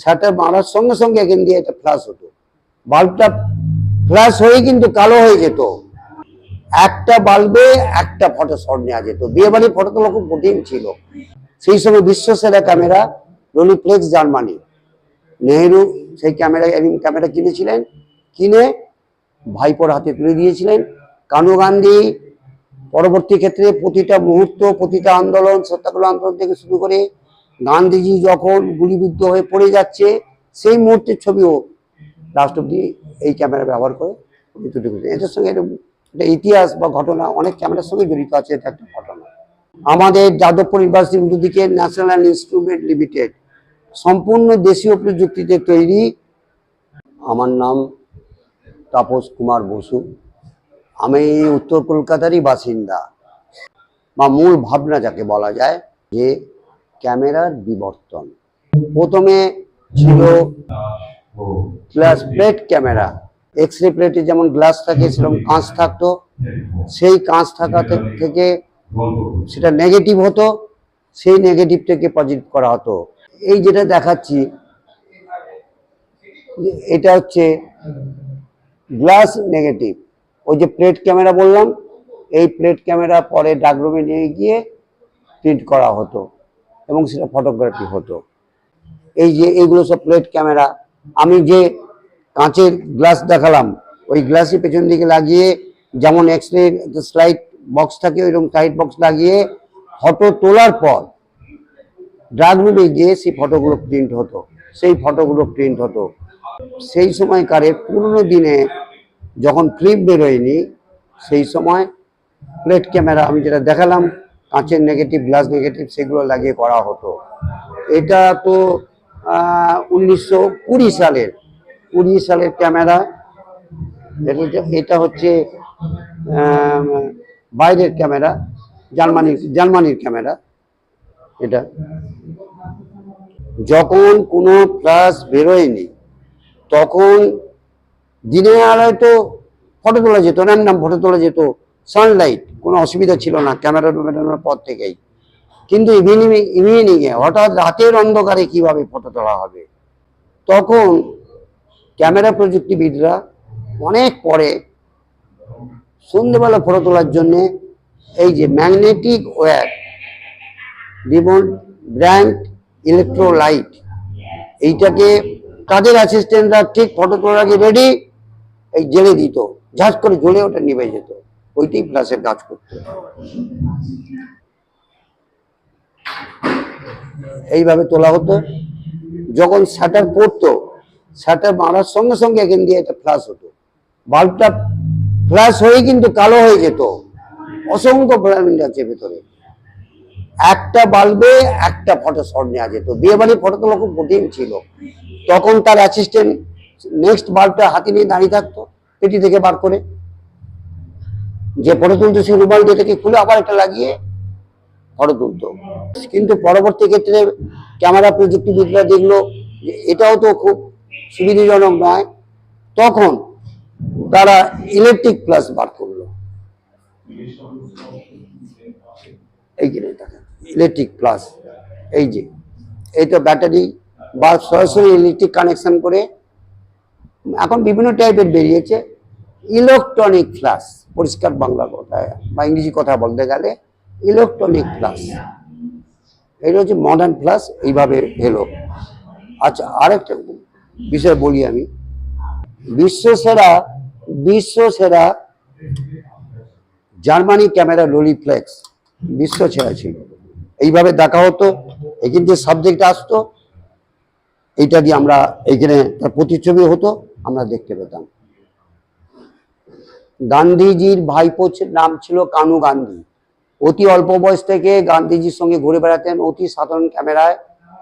Shutter মারার সঙ্গে সঙ্গে এখান দিয়ে এটা ফ্লাশ হতো। বাল্বটা ফ্লাশ হয়ে কিন্তু কালো হয়ে যেত। একটা বাল্বে একটা ফটো শট নেওয়া যেত। বিয়ে বাড়ির ফটো তোলা খুব কঠিন ছিল। সেই সময় বিশ্বসেরা ক্যামেরা রোলিপ্লেক্স জার্মানি নেহেরু সেই ক্যামেরা এরিং ক্যামেরা কিনেছিলেন। কিনে ভাইপোর হাতে তুলে দিয়েছিলেন। কানু গান্ধী পরবর্তী ক্ষেত্রে প্রতিটা মুহূর্ত, প্রতিটা আন্দোলন, সত্যাগ্রহ আন্দোলন থেকে শুরু করে গান্ধীজি যখন গুলিবিদ্ধ হয়ে পড়ে যাচ্ছে, সেই মুহূর্তের ছবিও অব্দি এই ক্যামেরা ব্যবহার করে তুলে দিয়েছেন। এটার সঙ্গে একটা ইতিহাস বা ঘটনা, অনেক ক্যামেরার সঙ্গে জড়িত আছে এটা একটা ঘটনা। আমাদের যাদবপুর ইউনিভার্সিটি উল্টো দিকে ন্যাশনাল ইনস্ট্রুমেন্ট লিমিটেড সম্পূর্ণ দেশীয় প্রযুক্তিতে তৈরি। আমার নাম তাপস কুমার বসু। আমি উত্তর কলকাতারই বাসিন্দা। বা মূল ভাবনা যাকে বলা যায় যে ক্যামেরার বিবর্তন। প্রথমে ছিল glass plate camera. X ray প্লেটে যেমন গ্লাস থাকে, সেরকম কাঁচ থাকতো। সেই কাঁচ থাকা থেকে সেটা নেগেটিভ হতো, সেই নেগেটিভটাকে পজিটিভ করা হতো। এই যেটা দেখাচ্ছি, এটা হচ্ছে গ্লাস নেগেটিভ ওই যে প্লেট ক্যামেরা বললাম, এই প্লেট ক্যামেরা পরে ডাকরুমে নিয়ে গিয়ে প্রিন্ট করা হতো। এবং সেটা ফটোগ্রাফি হতো। এই যে এইগুলো সব প্লেট ক্যামেরা আমি যে কাঁচের গ্লাস দেখালাম, ওই গ্লাসের পেছন দিকে লাগিয়ে যেমন এক্স রে স্লাইড বক্স থাকে, ওইরকম স্লাইড বক্স লাগিয়ে ফটো তোলার পর ড্রাগ রুমে গিয়ে সেই ফটোগুলো প্রিন্ট হতো, সেই ফটোগুলো প্রিন্ট হতো। সেই সময়কারে পুরনো দিনে যখন ফিল্ম বেরোয়নি, সেই সময় প্লেট ক্যামেরা আমি যেটা দেখালাম কাঁচের নেগেটিভ গ্লাস নেগেটিভ সেগুলো লাগিয়ে করা হতো। এটা তো উনিশশো কুড়ি সালের কুড়ি সালের ক্যামেরা এটা হচ্ছে বাইরের ক্যামেরা জার্মানির জার্মানির ক্যামেরা এটা। যখন কোনো ফ্লাশ বেরোয়নি, তখন দিনের আলোয় তো ফটো তোলা যেত র্যান্ডাম ফটো তোলা যেত। সানলাইট কোনো অসুবিধা ছিল না ক্যামেরা বেরোনোর পর থেকেই। কিন্তু ইভিনিং ইভিনিংয়ে হঠাৎ রাতের অন্ধকারে কীভাবে ফটো তোলা হবে? তখন ক্যামেরা প্রযুক্তিবিদরা অনেক পরে সন্ধ্যেবেলা ফটো তোলার জন্যে এই যে magnetic wire remote brand electrolyte এইটাকে কাজের অ্যাসিস্ট্যান্টরা ঠিক ফটো তোলার আগে রেডি এই জেলে দিত। ঝাঁজ করে জ্বলে ওটা নিভে যেত। ওইটাই ফ্ল্যাশের কাজ করতো এইভাবে তোলা হতো। যখন শাটার পড়তো শাটার মারার সঙ্গে সঙ্গে এখান দিয়ে এটা ফ্ল্যাশ হতো। বাল্বটা ফ্ল্যাশ হয়ে কিন্তু কালো হয়ে যেত। অসংখ্য ফিলামেন্ট আছে ভেতরে। একটা বাল্বে একটা ফটো শট নেওয়া যেত। বিয়ে বাড়ির ফটো তোলা খুব কঠিন ছিল। তখন তার অ্যাসিস্ট্যান্ট নেক্সট বাল্বটা হাতে নিয়ে দাঁড়িয়ে থাকতো, পেটি থেকে বার করে। যে ফটো তুলতো সেই রুমাল দিয়ে খুলে আবার একটা লাগিয়ে ফটো তুলতো। কিন্তু পরবর্তী ক্ষেত্রে ক্যামেরা প্রযুক্তিবিদরা দেখল যে এটাও তো খুব সুবিধাজনক নয়। তখন তারা ইলেকট্রিক প্লাস বার করল। এই যে ইলেকট্রিক প্লাস এই যে, এই তো ব্যাটারি বা সরাসরি ইলেকট্রিক কানেকশন করে। এখন বিভিন্ন টাইপের বেরিয়েছে। ইলেকট্রনিক ক্লাস পরিষ্কার বাংলা কথায় বা ইংরেজি কথা বলতে গেলে ইলেকট্রনিক ক্লাস এটা হচ্ছে মডার্ন ক্লাস এইভাবে এলো। আচ্ছা আরেকটা বিষয় বলি আমি। বিশ্বসেরা বিশ্বসেরা জার্মানি ক্যামেরা লোলিফ্লেক্স বিশ্ব সেরা ছিল। এইভাবে দেখা হতো, এখানে যে সাবজেক্ট আসতো, এইটা দিয়ে আমরা এইখানে তার প্রতিচ্ছবি হতো, আমরা দেখতে পেতাম। গান্ধীজির ভাইপো নাম ছিল কানু গান্ধী। অতি অল্প বয়স থেকে গান্ধীজির সঙ্গে ঘুরে বেড়াতেন, অতি সাধারণ ক্যামেরায়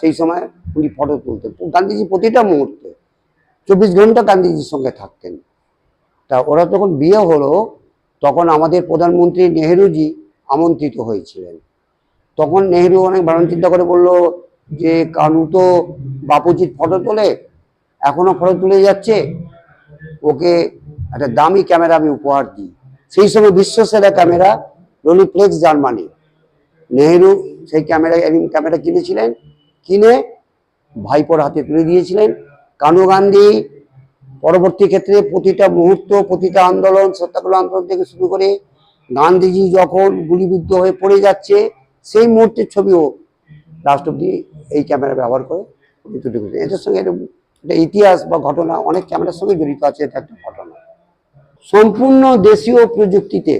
সেই সময় উনি ফটো তুলতেন। গান্ধীজি প্রতিটা মুহূর্তে চব্বিশ ঘণ্টা গান্ধীজির সঙ্গে থাকতেন। তা ওরা যখন বিয়ে হলো, তখন আমাদের প্রধানমন্ত্রী নেহেরুজি আমন্ত্রিত হয়েছিলেন। তখন নেহেরু অনেক ভাবনা চিন্তা করে বলল যে, কানু তো বাপুজির ফটো তোলে, এখনও ফটো তুলে যাচ্ছে, ওকে একটা দামি ক্যামেরা আমি উপহার দিই। সেই সময় বিশ্বসেরা ক্যামেরা রোলিপ্লেক্স জার্মানি। নেহেরু সেই ক্যামেরা এরিং ক্যামেরা কিনেছিলেন, কিনে ভাইপোর হাতে তুলে দিয়েছিলেন। কানু গান্ধী পরবর্তী ক্ষেত্রে প্রতিটা মুহূর্ত, প্রতিটা আন্দোলন, সত্যাগ্রহ আন্দোলন থেকে শুরু করে গান্ধীজি যখন গুলিবিদ্ধ হয়ে পড়ে যাচ্ছে, সেই মুহূর্তের ছবিও রাষ্ট্রপতি এই ক্যামেরা ব্যবহার করে তুলে দিয়েছেন এটার সঙ্গে একটা ইতিহাস বা ঘটনা, অনেক ক্যামেরার সঙ্গে জড়িত আছে, এটা একটা ঘটনা। সম্পূর্ণ দেশীয় প্রযুক্তিতে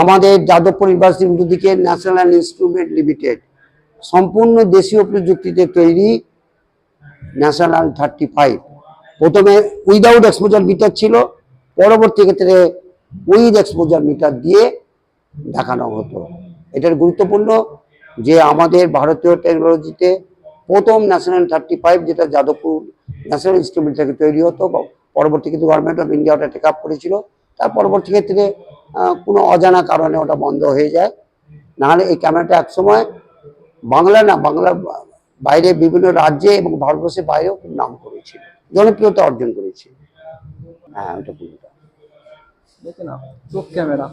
আমাদের যাদবপুর ইউনিভার্সিটি উল্টোদিকে ন্যাশনাল ইনস্ট্রুমেন্ট লিমিটেড সম্পূর্ণ দেশীয় প্রযুক্তিতে তৈরি ন্যাশনাল থার্টি ফাইভ প্রথমে উইদাউট এক্সপোজার মিটার ছিল, পরবর্তী ক্ষেত্রে উইথ এক্সপোজার মিটার দিয়ে দেখানো হতো। এটার গুরুত্বপূর্ণ যে আমাদের ভারতীয় টেকনোলজিতে প্রথম ন্যাশনাল থার্টি ফাইভ যেটা যাদবপুর ন্যাশনাল ইনস্টিটিউট থেকে তৈরি হতো পরবর্তী কিন্তু গভর্নমেন্ট অফ ইন্ডিয়া ওটা টেক আপ করেছিল। তার পরবর্তী ক্ষেত্রে কোনো অজানা কারণে ওটা বন্ধ হয়ে যায়। নাহলে এই ক্যামেরাটা একসময় বাংলা না বাংলা বাইরে বিভিন্ন রাজ্যে এবং ভারতবর্ষের বাইরেও খুব নাম করেছিল। জনপ্রিয়তা অর্জন করেছে। হ্যাঁ ওটা পুরোটা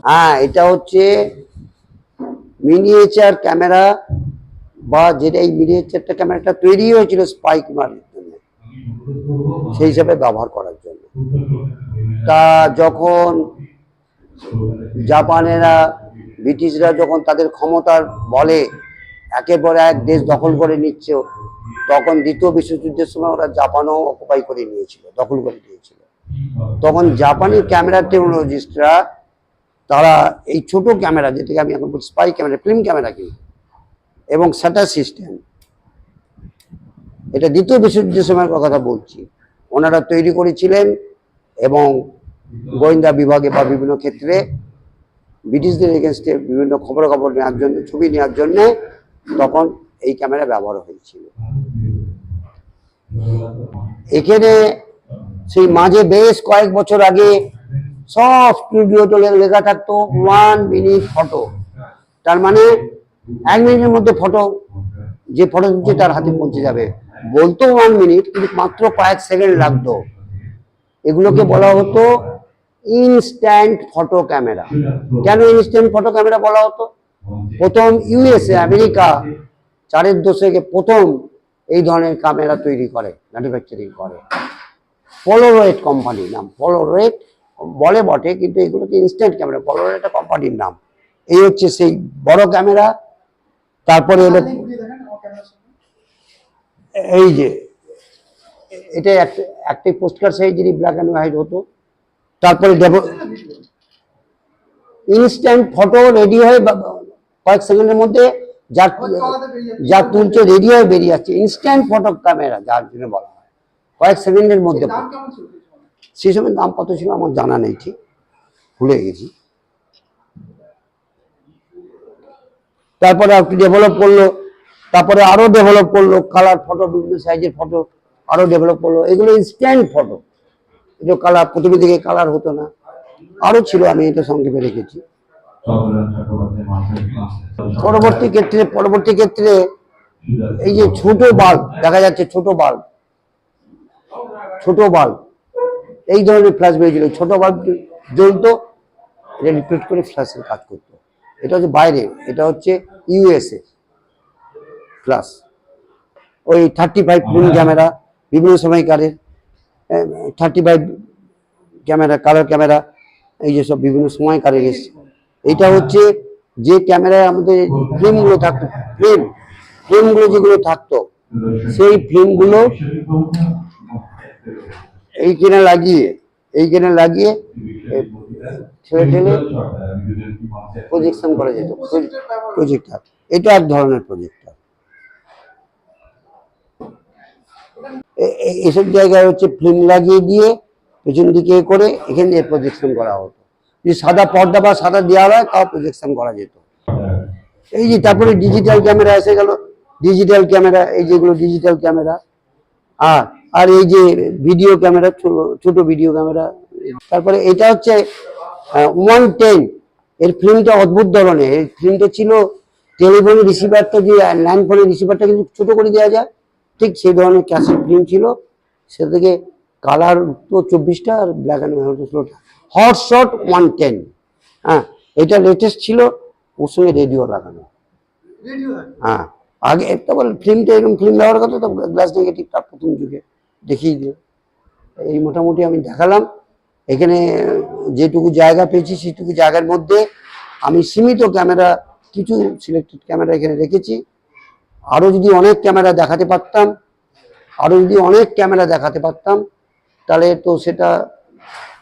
হ্যাঁ এটা হচ্ছে মিনিয়েচার ক্যামেরা বা যেটা এই মিনিয়েচারটা ক্যামেরাটা তৈরি হয়েছিল স্পাইক মারার জন্য সেই হিসাবে ব্যবহার করার জন্য। তা যখন জাপানেরা, ব্রিটিশরা যখন তাদের ক্ষমতার বলে একের পর এক দেশ দখল করে নিচ্ছে, তখন দ্বিতীয় বিশ্বযুদ্ধের সময় ওরা জাপানও অকুপাই করে নিয়েছিল, দখল করে নিয়েছিল। তখন জাপানি ক্যামেরা টেকনোলজিস্টরা তারা এই ছোট ক্যামেরা যেটাকে আমি এখন বলছি স্পাই ক্যামেরা ফিল্ম ক্যামেরা কিন্তু এবং স্যাটার সিস্টেম এটা দ্বিতীয় বিশ্বযুদ্ধের সময়ের কথা বলছি। ওনারা তৈরি করেছিলেন এবং গোয়েন্দা বিভাগে বা বিভিন্ন ক্ষেত্রে ব্রিটিশদের এগেনস্টে বিভিন্ন খবরাখবর নেওয়ার জন্য, ছবি নেওয়ার জন্য তখন এই ক্যামেরা ব্যবহার হয়েছিল। এখানে সেই মাঝে বেশ কয়েক বছর আগে সব স্টুডিও স্টুডিওতে লেখা থাকতো ওয়ান মিনিট ফটো তার মানে এক মিনিটের মধ্যে ফটো যে ফটো তুলছে তার হাতে পৌঁছে যাবে। বলতো ওয়ান মিনিট কিন্তু মাত্র কয়েক সেকেন্ড লাগতো। এগুলোকে বলা হতো ইনস্ট্যান্ট ফটো ক্যামেরা কেন ইনস্ট্যান্ট ফটো ক্যামেরা বলা হতো? প্রথম ইউএসএ আমেরিকা চারের দশকে প্রথম এই ধরনের ক্যামেরা তৈরি করে ম্যানুফ্যাকচারিং করে। পলোরয়েড কোম্পানির নাম। পলোরয়েড বলে বটে, কিন্তু এগুলোকে ইনস্ট্যান্ট ক্যামেরা পলোরয়েড কোম্পানির নাম। এই হচ্ছে সেই বড় ক্যামেরা তারপরে হলো এই যে এটা একটা পোস্টকার্ড সাইজেরই ব্ল্যাক অ্যান্ড হোয়াইট হতো তারপরে ইনস্ট্যান্ট ফটো রেডি হয়ে কয়েক সেকেন্ডের মধ্যে যা যা তুলছে রেডি হয়ে বেরিয়ে যাচ্ছে ইনস্ট্যান্ট ফটো ক্যামেরা যার জন্য বলা হয়। কয়েক সেকেন্ডের মধ্যে সেই সময় দাম কত ছিল আমার জানা নেই ঠিক। ভুলে গেছি। তারপরে একটু ডেভেলপ করল? তারপরে আরও ডেভেলপ করল কালার ফটো বিভিন্ন সাইজের ফটো আরও ডেভেলপ করল। এগুলো ইনস্ট্যান্ট ফটো এগুলো কালার প্রথমে দিকে কালার হতো না। আরও ছিল, আমি এটা সংক্ষেপে রেখেছি। পরবর্তী ক্ষেত্রে পরবর্তী ক্ষেত্রে এই যে ছোট বাল্ব দেখা যাচ্ছে ছোট বাল্ব ছোট বাল্ব এই ধরনের ফ্ল্যাশ বেরিয়েছিল। ছোট বাল্ব জ্বলতো এটা রিফ্লেক্ট করে ফ্ল্যাশের কাজ করতো। এটা হচ্ছে বাইরে, এটা হচ্ছে ইউএসএ ফ্ল্যাশ ওই থার্টি ফাইভ ফিল্ম ক্যামেরা বিভিন্ন সময়কারের thirty five camera colour camera এই যে সব বিভিন্ন সময়কারের এসছে। এটা হচ্ছে যে ক্যামেরায় আমাদের ফিল্মগুলো থাকতো ফিল্ম ফিল্মগুলো যেগুলো থাকতো সেই ফিল্মগুলো এইখানে লাগিয়ে এইখানে লাগিয়ে এ, ঠেলে ঠেলে প্রজেকশন করা যেত প্রজেক্টার এটা এক ধরনের প্রজেক্টার এসব জায়গায় হচ্ছে ফিল্ম লাগিয়ে দিয়ে পেছন দিকে করে এখানে দিয়ে প্রজেকশন করা হতো। যদি সাদা পর্দা বা সাদা দেওয়া হয়, তাও প্রজেকশন করা যেত। এই যে তারপরে ডিজিটাল ক্যামেরা এসে গেল। ডিজিটাল ক্যামেরা এই যেগুলো ডিজিটাল ক্যামেরা আর আর এই যে ভিডিও ক্যামেরা ছোট ভিডিও ক্যামেরা তারপরে এটা হচ্ছে ওয়ান টেন এর ফিল্মটা অদ্ভুত ধরনের। এর ফিল্মটা ছিল টেলিফোনের রিসিভারটা যে ল্যান্ড ফোনের রিসিভারটা কিন্তু ছোট করে দেওয়া যায়। ঠিক সেই ধরনের ক্যাসেট ফিল্ম ছিল সে থেকে কালার তো চব্বিশটা আর ব্ল্যাক অ্যান্ড হোয়াইট ষোলোটা। হট শট ওয়ান টেন হ্যাঁ এটা লেটেস্ট ছিল ওর সঙ্গে রেডিও লাগানো। হ্যাঁ? আগে তারপর ফিল্মটা এরকম ফিল্ম ব্যবহার করতো তো গ্লাস নেগেটিভটা প্রথম যুগে দেখিয়ে দিও। এই মোটামুটি আমি দেখালাম। এখানে যেটুকু জায়গা পেয়েছি সেটুকু জায়গার মধ্যে আমি সীমিত ক্যামেরা কিছু সিলেক্টেড ক্যামেরা এখানে রেখেছি। আরও যদি অনেক ক্যামেরা দেখাতে পারতাম আরও যদি অনেক ক্যামেরা দেখাতে পারতাম, তাহলে তো সেটা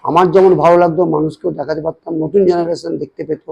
আমার যেমন ভালো লাগতো, মানুষকেও দেখাতে পারতাম, নতুন জেনারেশন দেখতে পেতো।